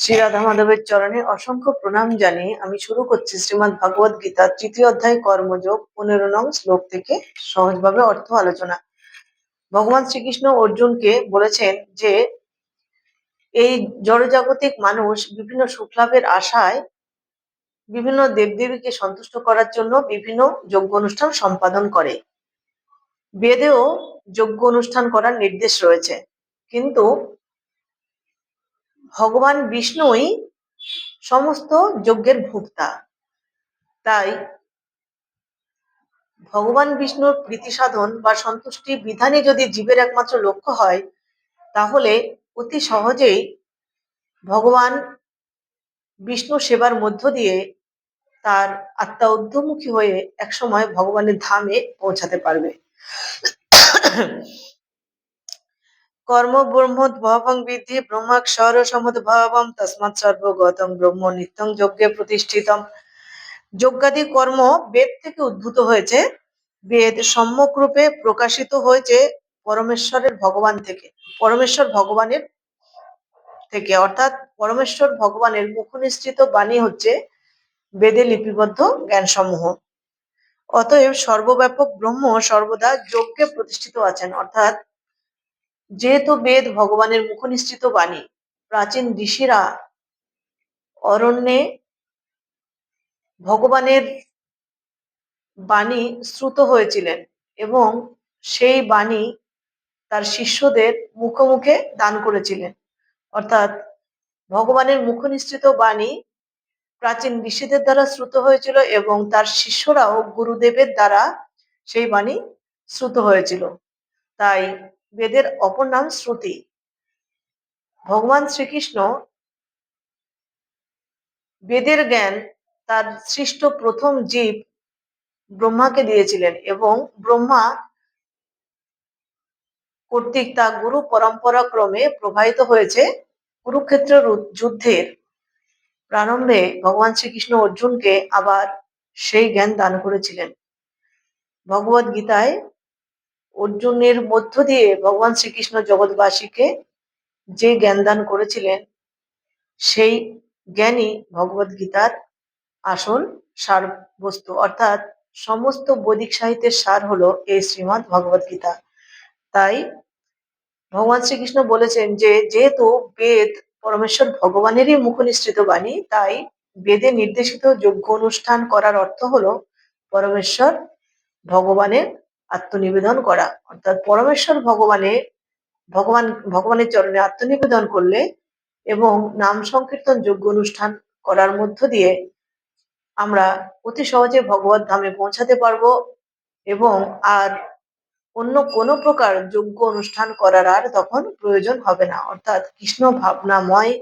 শ্রী রাধা মাধবের চরণে অসংখ্য প্রণাম জানিয়ে আমি শুরু করছি শ্রীমদ্ ভাগবত গীতার তৃতীয় অধ্যায় কর্মযোগ, পনেরো নং শ্লোক থেকে সহজভাবে অর্থ আলোচনা। ভগবান শ্রীকৃষ্ণ অর্জুনকে বলেছেন যে, এই জড়জাগতিক মানুষ বিভিন্ন সুখলাভের আশায় বিভিন্ন দেবদেবীকে সন্তুষ্ট করার জন্য বিভিন্ন যজ্ঞ অনুষ্ঠান সম্পাদন করে। বেদেও যজ্ঞ অনুষ্ঠান করার নির্দেশ রয়েছে। কিন্তু ভগবান বিষ্ণুই সমস্ত যজ্ঞের ভোক্তা। তাই ভগবান বিষ্ণুর প্রীতি সাধন বা সন্তুষ্টি বিধানে যদি জীবের একমাত্র লক্ষ্য হয়, তাহলে অতি সহজেই ভগবান বিষ্ণু সেবার মধ্য দিয়ে তার আত্মা ঊর্ধ্বমুখী হয়ে একসময় ভগবানের ধামে পৌঁছাতে পারবে। কর্ম ব্রহ্মোদ্ভবং বিদ্ধি ব্রহ্মাক্ষর সমুদ্ভবম তসমাৎ সর্বগতং ব্রহ্ম নিত্যং যজ্ঞে প্রতিষ্ঠিতম। যজ্ঞাদি কর্ম বেদ থেকে উদ্ভূত হয়েছে। বেদ সম্যক রূপে প্রকাশিত হয়েছে পরমেশ্বরের ভগবান থেকে, পরমেশ্বর ভগবানের থেকে। অর্থাৎ পরমেশ্বর ভগবানের মুখনিসৃত বাণী হচ্ছে বেদে লিপিবদ্ধ জ্ঞানসমূহ। অতএব সর্বব্যাপক ব্রহ্ম সর্বদা যজ্ঞে প্রতিষ্ঠিত আছেন। অর্থাৎ যেহেতু বেদ ভগবানের মুখনিসৃত বাণী, প্রাচীন ঋষিরা অরণ্যে ভগবানের বাণী শ্রুত হয়েছিলেন এবং সেই বাণী তার শিষ্যদের মুখে মুখে দান করেছিলেন। অর্থাৎ ভগবানের মুখনিসৃত বাণী প্রাচীন ঋষিদের দ্বারা শ্রুত হয়েছিল এবং তার শিষ্যরাও গুরুদেবের দ্বারা সেই বাণী শ্রুত হয়েছিল। তাই বেদের অপর নাম শ্রুতি। ভগবান শ্রীকৃষ্ণ বেদের জ্ঞান তার সৃষ্ট প্রথম জীব ব্রহ্মাকে দিয়েছিলেন এবং ব্রহ্মা কর্তৃক তা গুরু পরম্পরা ক্রমে প্রবাহিত হয়েছে কুরুক্ষেত্র যুদ্ধের প্রারম্ভে ভগবান শ্রীকৃষ্ণ অর্জুনকে আবার সেই জ্ঞান দান করেছিলেন। ভগবত গীতায় অর্জুনের মধ্য দিয়ে ভগবান শ্রীকৃষ্ণ জগৎবাসীকে যে জ্ঞান দান করেছিলেন, সেই জ্ঞানই ভগবত গীতার আসল সার বস্তু অর্থাৎ সমস্ত বৈদিক সাহিত্যের সার হলো এই শ্রীমৎ ভগবত গীতা তাই ভগবান শ্রীকৃষ্ণ বলেছেন যে, যেহেতু বেদ পরমেশ্বর ভগবানেরই মুখনিসৃত বাণী, তাই বেদে নির্দেশিত যোগ্য অনুষ্ঠান করার অর্থ হলো পরমেশ্বর ভগবানের আত্মনিবেদন করা। অর্থাৎ পরমেশ্বর ভগবানে, ভগবান, ভগবানের চরণে আত্মনিবেদন করলে এবং নাম সংকীর্তন যোগ্য অনুষ্ঠান করার মধ্য দিয়ে আমরা অতি সহজে ভগবত ধামে পৌঁছাতে পারব এবং আর অন্য কোনো প্রকার যোগ্য অনুষ্ঠান করার আর তখন প্রয়োজন হবে না। অর্থাৎ কৃষ্ণ ভাবনাময়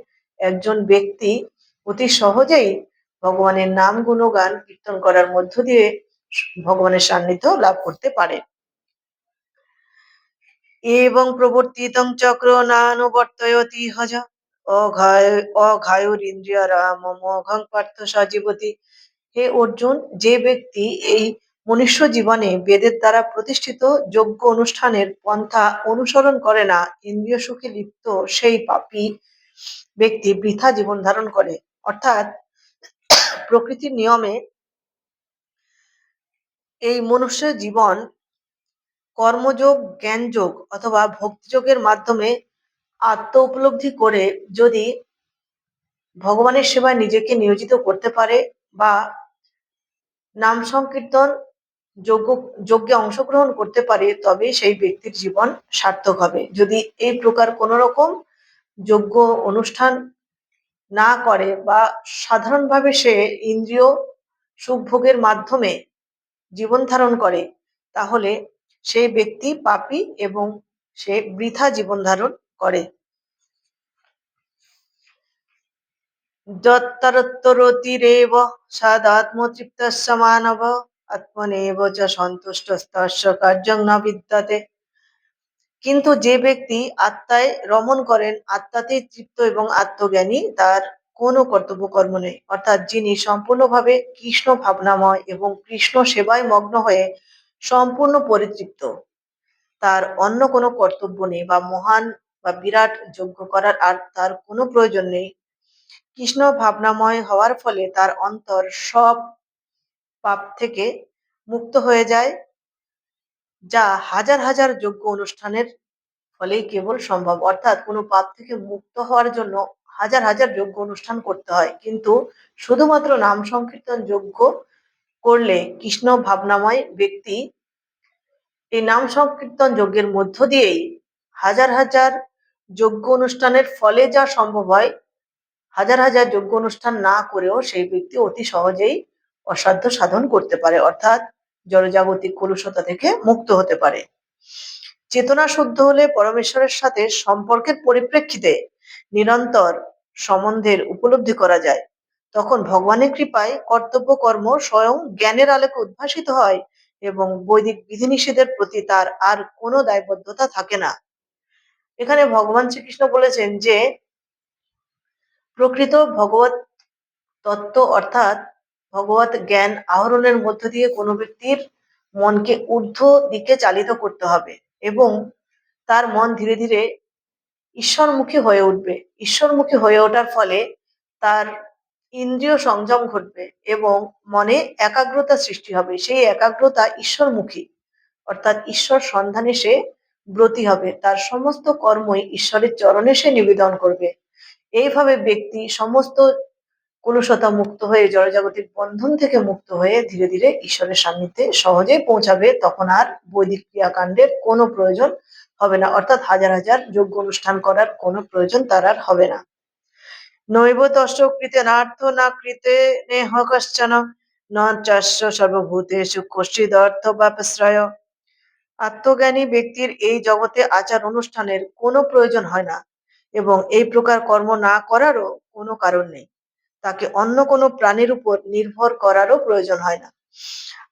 একজন ব্যক্তি অতি সহজেই ভগবানের নাম গুণগান কীর্তন করার মধ্য দিয়ে ভগবানের সান্নিধ্য লাভ করতে পারে। এবং প্রবর্তিতং চক্র নানুবর্তয়তি হজ। অঘায় অঘায়ুরিন্দ্রিয়ারা মম অঘং পার্থ সজীবতী। হে অর্জুন, যে ব্যক্তি এই মনুষ্য জীবনে বেদের দ্বারা প্রতিষ্ঠিত যোগ্য অনুষ্ঠানের পন্থা অনুসরণ করে না, ইন্দ্রিয় সুখে লিপ্ত সেই পাপী ব্যক্তি বৃথা জীবন ধারণ করে। অর্থাৎ প্রকৃতির নিয়মে এই মনুষ্য জীবন কর্মযোগ, জ্ঞানযোগ অথবা ভক্তিযোগের মাধ্যমে আত্ম উপলব্ধি করে যদি ভগবানের সেবায় নিজেকে নিয়োজিত করতে পারে বা নাম সংকীর্তন যোগ্য যজ্ঞে অংশগ্রহণ করতে পারে, তবে সেই ব্যক্তির জীবন সার্থক হবে। যদি এই প্রকার কোনো রকম যোগ্য অনুষ্ঠান না করে বা সাধারণভাবে সে ইন্দ্রিয় সুখভোগের মাধ্যমে জীবন ধারণ করে, তাহলে সেই ব্যক্তি পাপী এবং সে বৃথা জীবন ধারণ করে। যত্তরোত্তরতিরেব সাদাত্মতৃপ্তস্য মানব আত্মনেব চ সন্তুষ্টস্তস্য কার্যং না বিদ্যাতে। কিন্তু যে ব্যক্তি আত্মায় রমণ করেন, আত্মাতেই তৃপ্ত এবং আত্মজ্ঞানী, তার কোনো কর্তব্য কর্ম নেই। অর্থাৎ যিনি সম্পূর্ণভাবে কৃষ্ণ ভাবনাময় এবং কৃষ্ণ সেবায় মগ্ন হয়ে সম্পূর্ণ পরিতৃপ্ত, তার অন্য কোনো কর্তব্য নেই বা মহান বা বিরাট যজ্ঞ করার আর তার কোনো প্রয়োজন নেই। কৃষ্ণ ভাবনাময় হওয়ার ফলে তার অন্তর সব পাপ থেকে মুক্ত হয়ে যায়, যা হাজার হাজার যজ্ঞ অনুষ্ঠানের ফলেই কেবল সম্ভব। অর্থাৎ কোনো পাপ থেকে মুক্ত হওয়ার জন্য হাজার হাজার যজ্ঞ অনুষ্ঠান করতে হয়। কিন্তু শুধুমাত্র নাম সংকীর্তন যজ্ঞ করলে কৃষ্ণ ভাবনাময় ব্যক্তি এই নাম সংকীর্তন যজ্ঞের মধ্য দিয়েই হাজার হাজার যজ্ঞ অনুষ্ঠানের ফলে যা সম্ভব হয়, হাজার হাজার যজ্ঞ অনুষ্ঠান না করেও সেই ব্যক্তি অতি সহজেই অসাধ্য সাধন করতে পারে, অর্থাৎ জড়জাগতিক কলুষতা থেকে মুক্ত হতে পারে। চেতনা শুদ্ধ হলে পরমেশ্বরের সাথে সম্পর্কের পরিপ্রেক্ষিতে নিরন্তর সম্বন্ধের উপলব্ধি করা যায়। তখন ভগবানের কৃপায় কর্তব্য কর্ম স্বয়ং জ্ঞানের আলোকে উদ্ভাসিত হয় এবং বৈদিক বিধিনিষেধের প্রতি তার আর কোনো দায়বদ্ধতা থাকে না। এখানে ভগবান শ্রীকৃষ্ণ বলেছেন যে, প্রকৃত ভগবত তত্ত্ব অর্থাৎ ভগবত জ্ঞান আহরণের মধ্য দিয়ে কোনো ব্যক্তির মনকে ঊর্ধ্ব দিকে চালিত করতে হবে এবং তার মন ধীরে ধীরে ঈশ্বরমুখী হয়ে উঠবে। ঈশ্বরমুখী হয়ে ওঠার ফলে তার ইন্দ্রিয় সংযম ঘটবে এবং মনে একাগ্রতা সৃষ্টি হবে। সেই একাগ্রতা ঈশ্বরমুখী, অর্থাৎ ঈশ্বর সন্ধানে সে ব্রতী হবে। তার সমস্ত কর্মই ঈশ্বরের চরণে সে নিবেদন করবে। এইভাবে ব্যক্তি সমস্ত কলুষতা মুক্ত হয়ে, জড়জাগতিক বন্ধন থেকে মুক্ত হয়ে ধীরে ধীরে ঈশ্বরের সান্নিধ্যে সহজে পৌঁছাবে। তখন আর বৈদিক ক্রিয়াকাণ্ডের কোনো প্রয়োজন হবে না। অর্থাৎ হাজার হাজার যোগ্য অনুষ্ঠান করার কোনো প্রয়োজন তার আর হবে না। নৈব তস্য কৃতে নার্থ না কৃতে নেহ কশ্চন ন চাস্য কশ্চিদ অর্থ বাপশ্রয়। আত্মজ্ঞানী ব্যক্তির এই জগতে আচার অনুষ্ঠানের কোনো প্রয়োজন হয় না এবং এই প্রকার কর্ম না করারও কোনো কারণ নেই। তাকে অন্য কোনো প্রাণীর উপর নির্ভর করারও প্রয়োজন হয় না।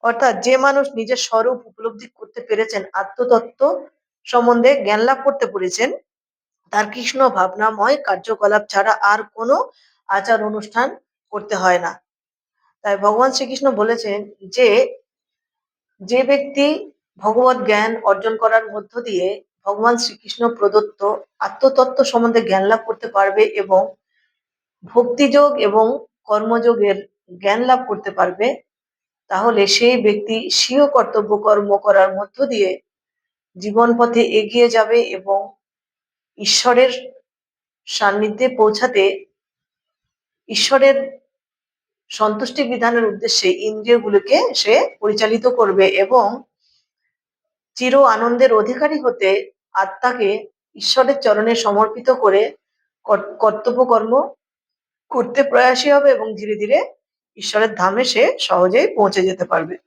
অর্থাৎ যে মানুষ নিজের স্বরূপ উপলব্ধি করতে পেরেছেন আত্মতত্ত্ব সম্বন্ধে জ্ঞান লাভ করতে পেরেছেন। তার কৃষ্ণ ভাবনাময় কার্যকলাপ ছাড়া আর কোনো আচার অনুষ্ঠান করতে হয় না। তাই ভগবান শ্রীকৃষ্ণ বলেছেন যে যে ব্যক্তি ভগবত জ্ঞান অর্জন করার মধ্য দিয়ে ভগবান শ্রীকৃষ্ণ প্রদত্ত আত্মতত্ত্ব সম্বন্ধে জ্ঞান লাভ করতে পারবে এবং ভক্তিযোগ এবং কর্মযোগের জ্ঞান লাভ করতে পারবে, তাহলে সেই ব্যক্তি স্বীয় কর্তব্য কর্ম করার মধ্য দিয়ে জীবন পথে এগিয়ে যাবে এবং ঈশ্বরের সান্নিধ্যে পৌঁছাতে ঈশ্বরের সন্তুষ্টি বিধানের উদ্দেশ্যে ইন্দ্রিয়গুলোকে সে পরিচালিত করবে এবং চির আনন্দের অধিকারী হতে আত্মাকে ঈশ্বরের চরণে সমর্পিত করে কর্তব্য কর্ম করতে প্রয়াসী হবে এবং ধীরে ধীরে ঈশ্বরের ধামে সে সহজেই পৌঁছে যেতে পারবে।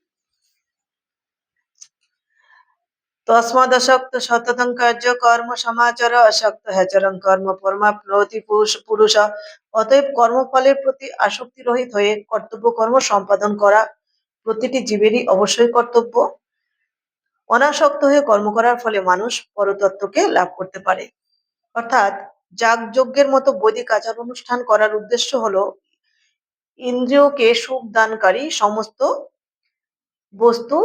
তস্মাদশক্ত সততং কার্য কর্ম সমাচার অশক্ত হ্যাচরং কর্ম পরমাপ্নতি পুরুষ। অতএব কর্মফলের প্রতি আসক্তি রহিত হয়ে কর্তব্য কর্ম সম্পাদন করা প্রতিটি জীবেরই অবশ্যই কর্তব্য। অনাসক্ত হয়ে কর্ম করার ফলে মানুষ পরতত্ত্বকে লাভ করতে পারে। অর্থাৎ যাগযজ্ঞের মতো বৈদিক আচার অনুষ্ঠান করার উদ্দেশ্য হলো ইন্দ্রিয়কে সুখ দানকারী সমস্ত বস্তু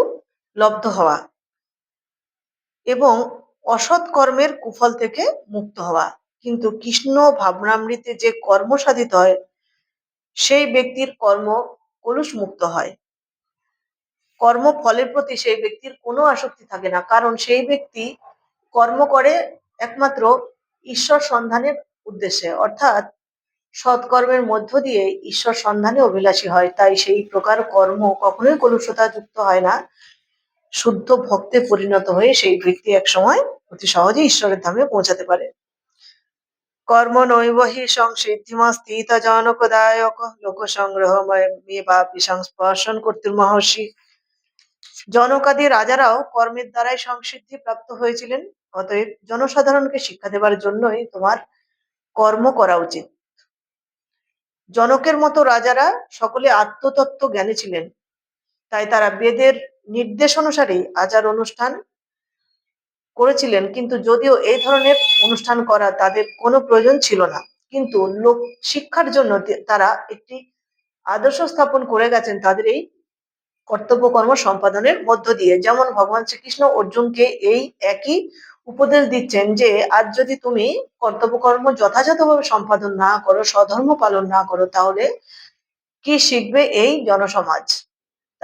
লব্ধ হওয়া। এবং অসৎ কর্মের কুফল থেকে মুক্ত হওয়া। কিন্তু কৃষ্ণ ভাবনামৃতে যে কর্ম সাধিত হয়, সেই ব্যক্তির কর্ম কলুষ মুক্ত হয়। কর্ম ফলের প্রতি সেই ব্যক্তির কোনো আসক্তি থাকে না, কারণ সেই ব্যক্তি কর্ম করে একমাত্র ঈশ্বর সন্ধানের উদ্দেশ্যে। অর্থাৎ সৎকর্মের মধ্য দিয়ে ঈশ্বর সন্ধানে অভিলাষী হয়, তাই সেই প্রকার কর্ম কখনোই কলুষতা যুক্ত হয় না। শুদ্ধ ভক্তে পরিণত হয়ে সেই ব্যক্তি এক সময় অতি সহজে ঈশ্বরের ধামে পৌঁছাতে পারে। কর্ম নৈব হি সংসিদ্ধিমস্তিত জনকদায়ক লোক সংগ্রহ বাপি সংস্পর্শন কর্তৃ মহর্ষি। জনকাদি রাজারাও কর্মের দ্বারাই সংসিদ্ধি প্রাপ্ত হয়েছিলেন, অতএব জনসাধারণকে শিক্ষা দেবার জন্যই তোমার কর্ম করা উচিত। জনকের মতো রাজারা সকলে আত্মতত্ত্ব জ্ঞানী ছিলেন, তাই তারা বেদের নির্দেশ অনুসারে আচার অনুষ্ঠান করেছিলেন, কিন্তু যদিও এই ধরনের অনুষ্ঠান করা তাদের কোনো প্রয়োজন ছিল না। কিন্তু লোক শিক্ষার জন্য তারা একটি আদর্শ স্থাপন করে গেছেন তাদের এই কর্তব্য কর্ম সম্পাদনের মধ্য দিয়ে। যেমন ভগবান শ্রীকৃষ্ণ অর্জুনকে এই একই উপদেশ দিচ্ছেন যে, আজ যদি তুমি কর্তব্যকর্ম যথাযথভাবে সম্পাদন না করো, স্বধর্ম পালন না করো, তাহলে কি শিখবে এই জনসমাজ?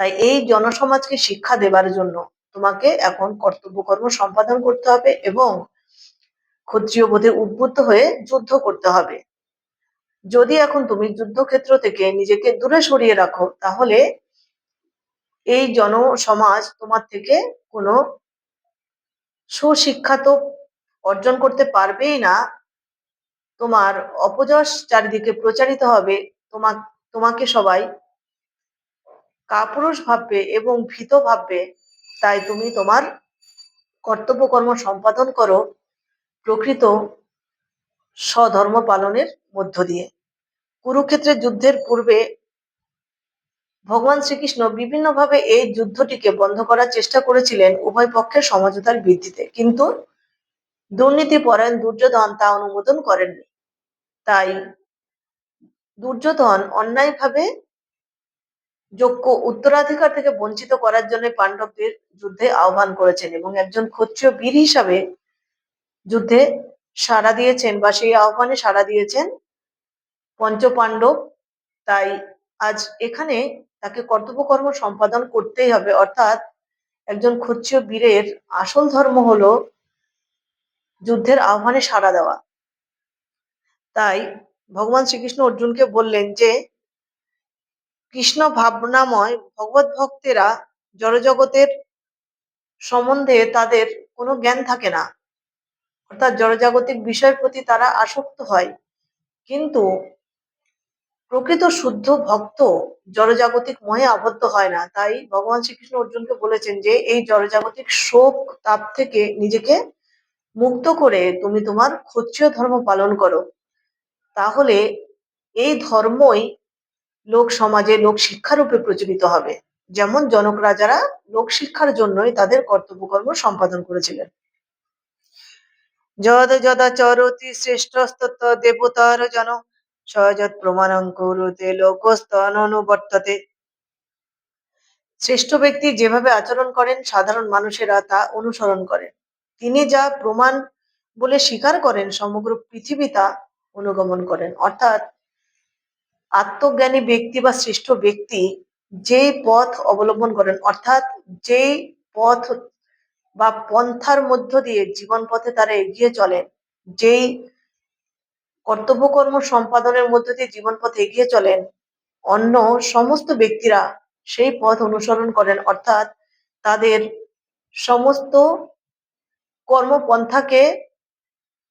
তাই এই জনসমাজকে শিক্ষা দেবার জন্য তোমাকে এখন কর্তব্যকর্ম সম্পাদন করতে হবে এবং ক্ষত্রিয় বোধে উদ্বুদ্ধ হয়ে যুদ্ধ করতে হবে। যদি এখন তুমি যুদ্ধক্ষেত্র থেকে নিজেকে দূরে সরিয়ে রাখো, তাহলে এই জনসমাজ তোমার থেকে কোনো সুশিক্ষা তো অর্জন করতে পারবেই না। তোমার অপযশ চারিদিকে প্রচারিত হবে। তোমা, তোমাকে সবাই কাপুরুষ ভাববে এবং ভীত ভাববে, তাই তুমি তোমার কর্তব্য কর্ম সম্পাদন করো প্রকৃত স্বধর্ম পালনের মধ্য দিয়ে। কুরুক্ষেত্রের যুদ্ধের পূর্বে ভগবান শ্রীকৃষ্ণ বিভিন্নভাবে এই যুদ্ধটিকে বন্ধ করার চেষ্টা করেছিলেন উভয় পক্ষের সমঝোতার ভিত্তিতে। কিন্তু দুর্নীতি পরায়ণ দুর্যোধন তা অনুমোদন করেননি। তাই দুর্যোধন অন্যায়ভাবে যোগ্য উত্তরাধিকার থেকে বঞ্চিত করার জন্য পাণ্ডবদের যুদ্ধে আহ্বান করেছেন এবং একজন ক্ষত্রিয় বীর হিসাবে যুদ্ধে সাড়া দিয়েছেন বা সেই আহ্বানে সাড়া দিয়েছেন পঞ্চপাণ্ডব। তাই আজ এখানে তাকে কর্তব্যকর্ম সম্পাদন করতেই হবে। অর্থাৎ একজন ক্ষত্রিয় বীরের আসল ধর্ম হলো যুদ্ধের আহ্বানে সাড়া দেওয়া। তাই ভগবান শ্রীকৃষ্ণ অর্জুনকে বললেন যে কৃষ্ণ ভাবনাময় ভগবত ভক্তেরা জড়জগতের সম্বন্ধে তাদের কোনো জ্ঞান থাকে না। অর্থাৎ জড়জাগতিক বিষয়ের প্রতি তারা আসক্ত হয়। কিন্তু প্রকৃত শুদ্ধ ভক্ত জড়জাগতিক মহে আবদ্ধ হয় না। তাই ভগবান শ্রীকৃষ্ণ অর্জুনকে বলেছেন যে, এই জড়জাগতিক শোক তাপ থেকে নিজেকে মুক্ত করে তুমি তোমার ক্ষত্রিয় ধর্ম পালন করো। তাহলে এই ধর্মই লোক সমাজে, লোক শিক্ষারূপে প্রচলিত হবে। যেমন জনক রাজারা লোক শিক্ষার জন্যই তাদের কর্তব্যকর্ম সম্পাদন করেছিলেন। যদ যদা চরতি শ্রেষ্ঠস্তত দেবতার জন কুরুতে শ্রেষ্ঠ ব্যক্তি যেভাবে আচরণ করেন, সাধারণ মানুষেরা তা অনুসরণ করেন। তিনি যা প্রমাণ বলে স্বীকার করেন, সমগ্র পৃথিবী তা অনুগমন করেন। অর্থাৎ আত্মজ্ঞানী ব্যক্তি বা শ্রেষ্ঠ ব্যক্তি যেই পথ অবলম্বন করেন, অর্থাৎ যেই পথ বা পন্থার মধ্য দিয়ে জীবন পথে তারা এগিয়ে চলেন, যেই কর্তব্যকর্ম সম্পাদনের মধ্য দিয়ে জীবন পথে এগিয়ে চলেন, অন্য সমস্ত ব্যক্তিরা সেই পথ অনুসরণ করেন, অর্থাৎ তাদের সমস্ত কর্মপন্থাকে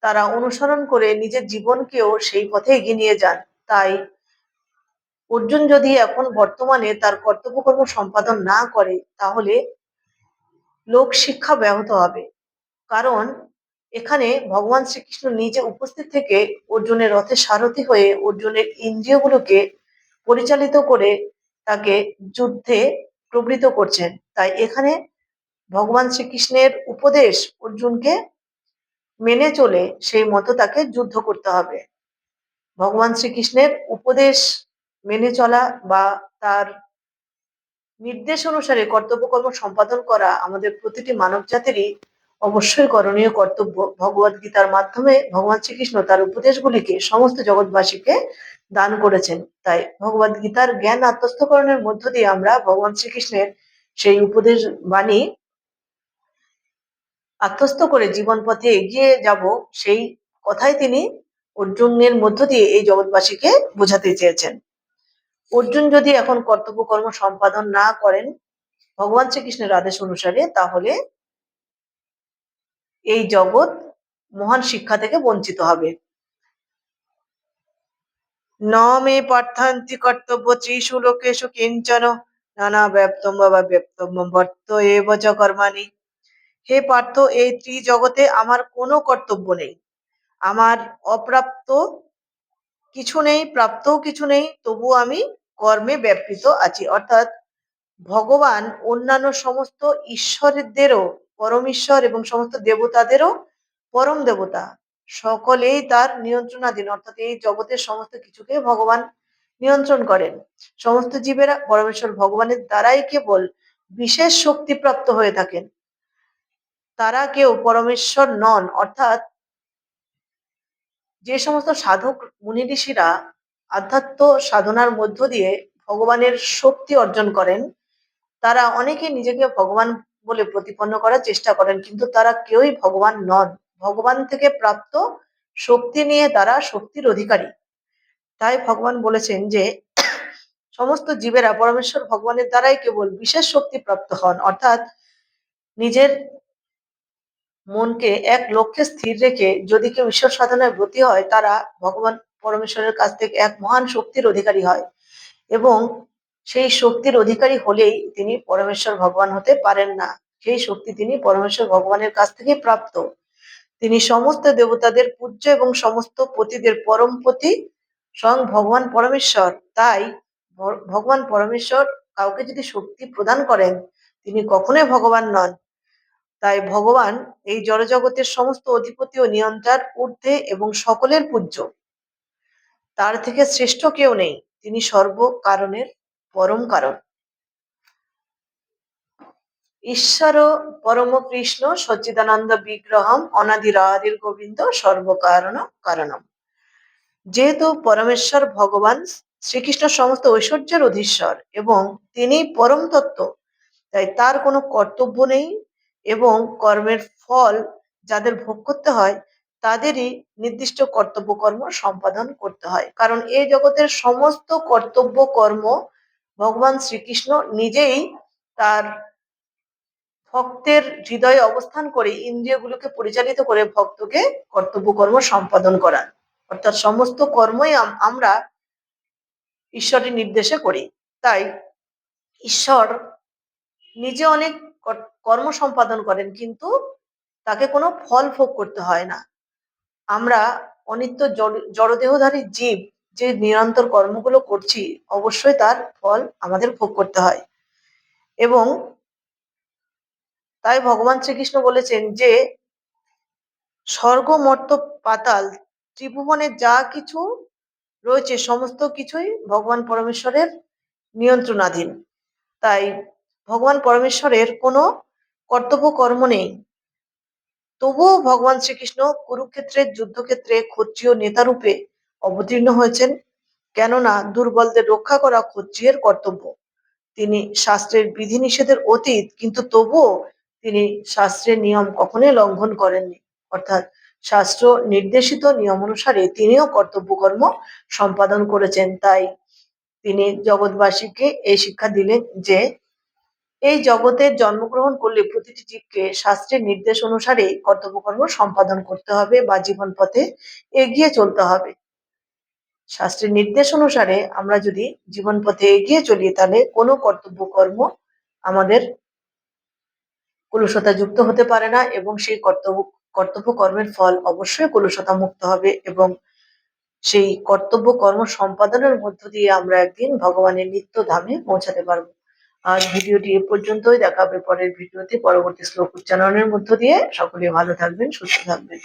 তারা অনুসরণ করে নিজের জীবনকেও সেই পথে এগিয়ে নিয়ে যান। তাই অর্জুন যদি এখন বর্তমানে তার কর্তব্যকর্ম সম্পাদন না করে, তাহলে লোক শিক্ষা ব্যাহত হবে। কারণ এখানে ভগবান শ্রীকৃষ্ণ নিজে উপস্থিত থেকে অর্জুনের রথে সারথি হয়ে অর্জুনের ইন্দ্রিয়গুলোকে পরিচালিত করে তাকে যুদ্ধে প্রবৃত করছেন। তাই এখানে ভগবান শ্রীকৃষ্ণের উপদেশ অর্জুনকে মেনে চলে সেই মতো তাকে যুদ্ধ করতে হবে। ভগবান শ্রীকৃষ্ণের উপদেশ মেনে চলা বা তার নির্দেশ অনুসারে কর্তব্যকর্ম সম্পাদন করা আমাদের প্রতিটি মানব জাতিরই অবশ্যই করণীয় কর্তব্য। ভগবত গীতার মাধ্যমে ভগবান শ্রীকৃষ্ণ তার উপদেশগুলিকে সমস্ত জগৎবাসীকে দান করেছেন। তাই ভগবত গীতার জ্ঞান আত্মস্থকরণের মধ্য দিয়ে আমরা ভগবান শ্রীকৃষ্ণের সেই উপদেশ বাণী আত্মস্থ করে জীবন পথে এগিয়ে যাব সেই কথাই তিনি অর্জুনের মধ্য দিয়ে এই জগৎবাসীকে বোঝাতে চেয়েছেন। অর্জুন যদি এখন কর্তব্য কর্ম সম্পাদন না করেন, ভগবান শ্রীকৃষ্ণের আদেশ অনুসারে তাহলে এই জগৎ মহান শিক্ষা থেকে বঞ্চিত হবে। ন মে পার্থান্তি কর্তব্য ত্রিশু লোকেশু কিঞ্চন নানা ব্যপ্তম বা ব্যপ্তম বর্ত এব চ কর্মাণি। হে পার্থ, এই ত্রিজগতে আমার কোনো কর্তব্য নেই। আমার অপ্রাপ্ত কিছু নেই, প্রাপ্তও কিছু নেই, তবু আমি কর্মে ব্যাপৃত আছি। অর্থাৎ ভগবান অন্যান্য সমস্ত ঈশ্বরদেরও, পরম ঈশ্বর এবং সমস্ত দেবতাদেরও পরম দেবতা, সকলেই তার নিয়ন্ত্রণাধীন। অর্থাৎ এই জগতের সমস্ত কিছুকে ভগবান নিয়ন্ত্রণ করেন। সমস্ত জীবেরা পরমেশ্বর ভগবানের দ্বারাই কেবল বিশেষ শক্তিপ্রাপ্ত হয়ে থাকেন। তারা কেউ পরমেশ্বর নন। অর্থাৎ যে সমস্ত সাধক মুনি ঋষিরা আধ্যাত্ম সাধনার মধ্য দিয়ে ভগবানের শক্তি অর্জন করেন, তারা অনেকে নিজেকে ভগবান বলে প্রতিপন্ন করার চেষ্টা করেন, কিন্তু তারা কেউই ভগবান নন। ভগবান থেকে প্রাপ্ত শক্তি নিয়ে তারা শক্তির অধিকারী। তাই ভগবান বলেছেন যে, সমস্ত জীবেরা পরমেশ্বর ভগবানের দ্বারাই কেবল বিশেষ শক্তি প্রাপ্ত হন, অর্থাৎ নিজের মনকে এক লক্ষ্যে স্থির রেখে যদি কেউ ঈশ্বর সাধনায় ব্রতী হয়, তারা ভগবান পরমেশ্বরের কাছ থেকে এক মহান শক্তির অধিকারী হয় এবং সেই শক্তির অধিকারী হলেই তিনি পরমেশ্বর ভগবান হতে পারেন না। সেই শক্তি তিনি পরমেশ্বর ভগবানের কাছ থেকে প্রাপ্ত। তিনি সমস্ত দেবতাদের পূজ্য এবং সমস্ত পতিদের পরম পতি স্বয়ং ভগবান পরমেশ্বর। তাই ভগবান পরমেশ্বর কাউকে যদি শক্তি প্রদান করেন, তিনি কখনোই ভগবান নন। তাই ভগবান এই জড়জগতের সমস্ত অধিপতি ও নিয়ন্ত্রণ ঊর্ধ্বে এবং সকলের পূজ্য। তার থেকে শ্রেষ্ঠ কেউ নেই, তিনি সর্ব কারণের পরম কারণ। ঈশ্বর পরম কৃষ্ণ সচ্চিদানন্দ বিগ্রহম অনাদিরাদির গোবিন্দ সর্বকারণ কারণম। যেহেতু পরমেশ্বর ভগবান শ্রীকৃষ্ণ সমস্ত ঐশ্বর্যের অধীশ্বর এবং তিনি পরম তত্ত্ব, তাই তার কোনো কর্তব্য নেই এবং কর্মের ফল যাদের ভোগ করতে হয়, তাদেরই নির্দিষ্ট কর্তব্য কর্ম সম্পাদন করতে হয়। কারণ এই জগতের সমস্ত কর্তব্য কর্ম ভগবান শ্রীকৃষ্ণ নিজেই তার ভক্তের হৃদয়ে অবস্থান করে ইন্দ্রিয়গুলোকে পরিচালিত করে ভক্তকে কর্তব্য কর্ম সম্পাদন করান। অর্থাৎ সমস্ত কর্মই আমরা ঈশ্বরের নির্দেশে করি। তাই ঈশ্বর নিজে অনেক কর্ম সম্পাদন করেন, কিন্তু তাকে কোনো ফল ভোগ করতে হয় না। আমরা অনিত্য জড়- জড়দেহধারী জীব যে নিরন্তর কর্মগুলো করছি, অবশ্যই তার ফল আমাদের ভোগ করতে হয়। এবং তাই ভগবান শ্রীকৃষ্ণ বলেছেন যে স্বর্গ মর্ত পাতাল, ত্রিভুবনে যা কিছু রয়েছে, সমস্ত কিছুই ভগবান পরমেশ্বরের নিয়ন্ত্রণাধীন। তাই ভগবান পরমেশ্বরের কোনো কর্তব্য কর্ম নেই। তবুও ভগবান শ্রীকৃষ্ণ কুরুক্ষেত্রের, যুদ্ধক্ষেত্রে ক্ষত্রিয় নেতারূপে অবতীর্ণ হয়েছেন, কেননা দুর্বলদের রক্ষা করা ক্ষত্রিয়ের কর্তব্য। তিনি শাস্ত্রের বিধিনিষেধের অতীত, কিন্তু তবুও তিনি শাস্ত্রের নিয়ম কখনোই লঙ্ঘন করেননি। অর্থাৎ শাস্ত্র নির্দেশিত নিয়ম অনুসারে তিনিও কর্তব্য কর্ম সম্পাদন করেছেন। তাই তিনি জগৎবাসীকে এই শিক্ষা দিলেন যে এই জগতে জন্মগ্রহণ করলে প্রতিটি জীবকে শাস্ত্রের নির্দেশ অনুসারে কর্তব্যকর্ম সম্পাদন করতে হবে বা জীবন পথে এগিয়ে চলতে হবে। শাস্ত্রের নির্দেশ অনুসারে আমরা যদি জীবন পথে এগিয়ে চলি, তাহলে কোনো কর্তব্য কর্ম আমাদের কলুষতা যুক্ত হতে পারে না এবং সেই কর্তব্য কর্তব্য কর্মের ফল অবশ্যই কলুষতা মুক্ত হবে এবং সেই কর্তব্য কর্ম সম্পাদনের মধ্য দিয়ে আমরা একদিন ভগবানের নিত্য ধামে পৌঁছাতে পারব। আজ ভিডিওটি এ পর্যন্তই। দেখা হবে পরের ভিডিওতে। পরবর্তী শ্লোক উচ্চারণের মধ্য দিয়ে। সকলে ভালো থাকবেন, সুস্থ থাকবেন।